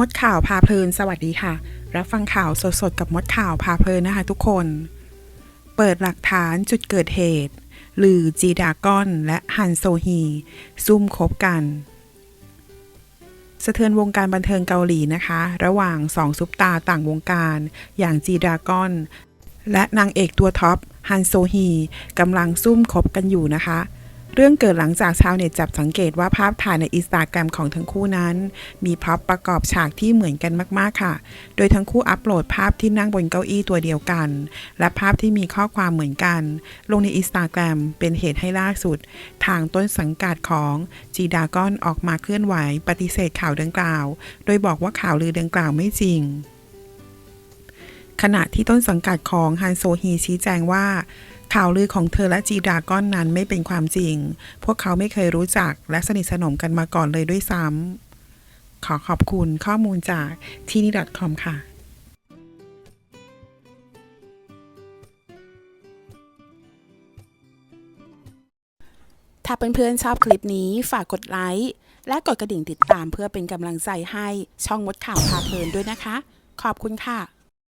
มดข่าวพาเพลิน สวัสดีค่ะ รับฟังข่าวสดๆ กับมดข่าวพาเพลินนะคะทุกคน เปิดหลักฐานจุดเกิดเหตุหรือจีดากอน และฮันโซฮี ซุ่มคบกัน สะเทือนวงการบันเทิงเกาหลีนะคะ ระหว่างสองซุปตาต่างวงการ อย่างจีดากอน และนางเอกตัวท็อปฮันโซฮีกำลังซุ่มคบกันอยู่นะคะ เรื่องเกิดหลังจากชาวเน็ตจับสังเกตว่าภาพถ่ายในอินสตาแกรมของทั้งคู่นั้น มีพร็อพประกอบฉากที่เหมือนกันมากๆค่ะ โดยทั้งคู่อัปโหลดภาพที่นั่งบนเก้าอี้ตัวเดียวกัน และภาพที่มีข้อความเหมือนกัน ลงในอินสตาแกรมเป็นเหตุให้ล่าสุด ทางต้นสังกัดของจีดากอนออกมาเคลื่อนไหว ปฏิเสธข่าวดังกล่าว โดยบอกว่าข่าวลือดังกล่าวไม่จริง ขณะที่ต้นสังกัดของฮันโซฮีชี้แจงว่า ข่าวลือของเธอและจีดาก้อนนั้นไม่เป็นความจริง พวกเขาไม่เคยรู้จักและสนิทสนมกันมาก่อนเลยด้วยซ้ำ ขอขอบคุณข้อมูลจากที่นี่ .com ค่ะถ้าเพื่อนๆชอบคลิปนี้ฝากกดไลค์และกดกระดิ่งติดตามเพื่อเป็นกำลังใจให้ช่องมดข่าวพาเพลินด้วยนะคะ ขอบคุณค่ะ